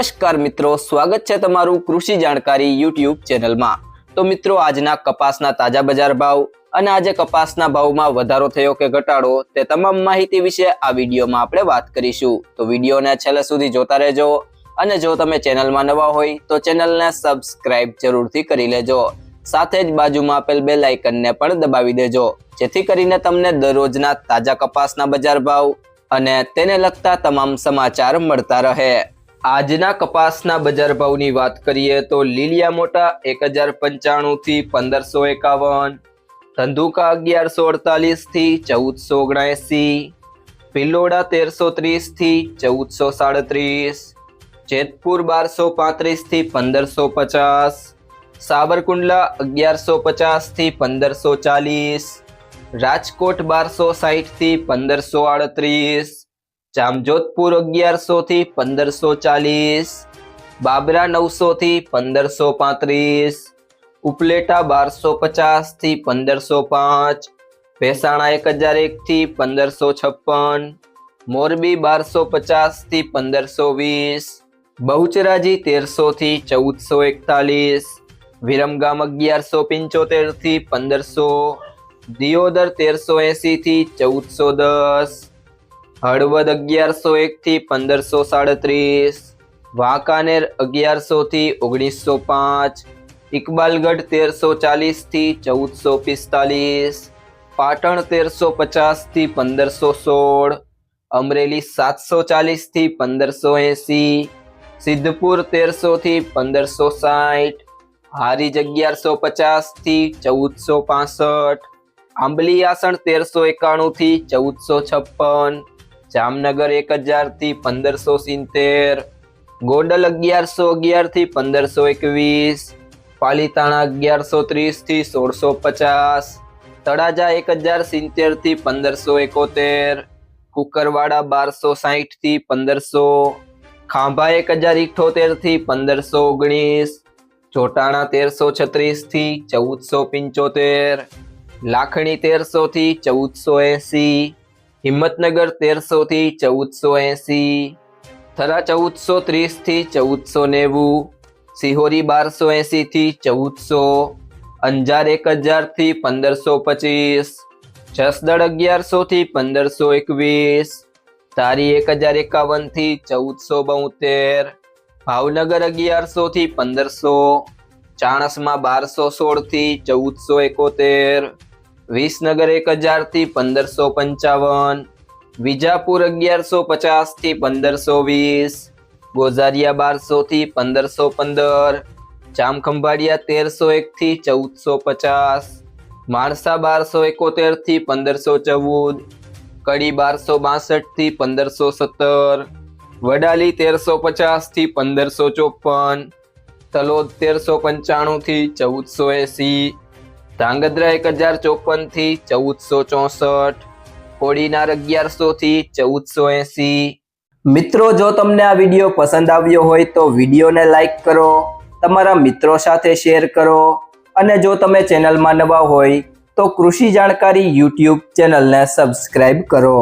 નમસ્કાર મિત્રો, સ્વાગત છે તમારું કૃષિ જાણકારી યુટ્યુબ ચેનલમાં. તો મિત્રો, આજના કપાસના તાજા બજાર ભાવ અને આજે કપાસના ભાવમાં વધારો થયો કે ઘટાડો તે તમામ માહિતી વિશે આ વિડીયોમાં આપણે વાત કરીશું. તો વિડીયોને છેલ્લે સુધી જોતા રહેજો અને જો તમે ચેનલમાં નવા હોય, તો ચેનલને સબસ્ક્રાઇબ જરૂરથી કરી લેજો. સાથે જ બાજુમાં આપેલ બે લાઇકનને પણ દબાવી દેજો, જેથી કરીને તમને દરરોજના તાજા કપાસના બજાર ભાવ અને તેને લગતા તમામ સમાચાર મળતા રહે. આજના કપાસના બજાર ભાવની વાત કરીએ તો લીલિયા મોટા એક હજાર પંચાણું થી પંદરસો એકાવન, ધંધુકા અગિયારસો અડતાલીસથી ચૌદસો ઓગણએસી, ભિલોડા તેરસો ત્રીસથી ચૌદસો સાડત્રીસ, જેતપુર બારસો પાંત્રીસથી પંદરસો પચાસ, સાબરકુંડલા અગિયારસો પચાસથી પંદરસો ચાલીસ, રાજકોટ બારસો સાઠથી પંદરસો આડત્રીસ જામજોધપુર અગિયારસો થી પંદરસો ચાલીસ, બાબરા નવસો થી પંદરસો પાંત્રીસ, ઉપલેટા બારસો પચાસથી પંદરસો પાંચ, ભેસાણા એક હજાર એક થી પંદરસો છપ્પન, મોરબી બારસો પચાસથી પંદરસો વીસ, બહુચરાજી તેરસો થી ચૌદસો એકતાલીસ, વિરમગામ અગિયારસો પંચોતેરથી પંદરસો, દિયોદર તેરસો એસી થી ચૌદસો દસ હળવદ અગિયારસો એક થી પંદરસો સાડત્રીસ, વાંકાનેર અગિયારસો થી ઓગણીસો પાંચ, ઇકબાલગઢ તેરસો ચાલીસથી ચૌદસો પિસ્તાલીસ, પાટણ તેરસો પચાસથી પંદરસો સોળ, અમરેલી સાતસો ચાલીસથી પંદરસો એંસી, સિદ્ધપુર તેરસો થી પંદરસો સાઠ, હારીજ અગિયારસો પચાસથી ચૌદસો પાસઠ, આંબલી આસણ તેરસો એકાણું થી ચૌદસો છપ્પન જામનગર એક હજારથી પંદરસો સિત્તેર, ગોંડલ અગિયારસો અગિયારથી પંદરસો એકવીસ, પાલીતાણા અગિયારસો ત્રીસથી સોળસો પચાસ, તળાજા એક હજાર સિત્તેરથી પંદરસો એકોતેર, કુકરવાડા બારસો સાહીઠથી પંદરસો, ખાંભા એક હજાર ઇઠોતેરથી પંદરસો ઓગણીસ, ચોટાણા તેરસો છત્રીસથી ચૌદસો પંચોતેર, લાખણી તેરસો થી ચૌદસો એસી હિંમતનગર તેરસો થી ચૌદસો એસી થરા ચૌદસો ત્રીસથી ચૌદસો નેવું સિહોરી બારસો એસી થી ચૌદસો, અંજાર એક હજારથી પંદરસો પચીસ જસદળ અગિયારસો થી પંદરસો એકવીસ તારી એક હજાર એકાવનથી ચૌદસો બોતેર ભાવનગર અગિયારસો થી પંદરસો, ચાણસમાં બારસો સોળથી ચૌદસો એકોતેર વિસનગર એક હજારથી પંદરસો પંચાવન, વિજાપુર અગિયારસો પચાસથી પંદરસો વીસ, ગોઝારિયા બારસો થી પંદરસો પંદર, જામખંભાળિયા તેરસો એક થી ચૌદસો પચાસ, માણસા બારસો એકોતેરથી પંદરસો ચૌદ, કડી બારસો બાસઠથી પંદરસો સત્તર, વડાલી તેરસો પચાસથી પંદરસો ચોપન, તલોદ તેરસો પંચાણું થી ચૌદસો એસી ધાંગધ્રા એક હજાર ચોપનથી ચૌદસો ચોસઠ, કોડીનાર અગિયારસો થી ચૌદસો એસી. મિત્રો, જો તમને આ વીડિયો પસંદ આવ્યો હોય તો વિડીયોને લાઈક કરો, તમારા મિત્રો સાથે શેર કરો, અને જો તમે ચેનલમાં નવા હોય તો કૃષિ જાણકારી યુટ્યુબ ચેનલને સબસ્ક્રાઈબ કરો.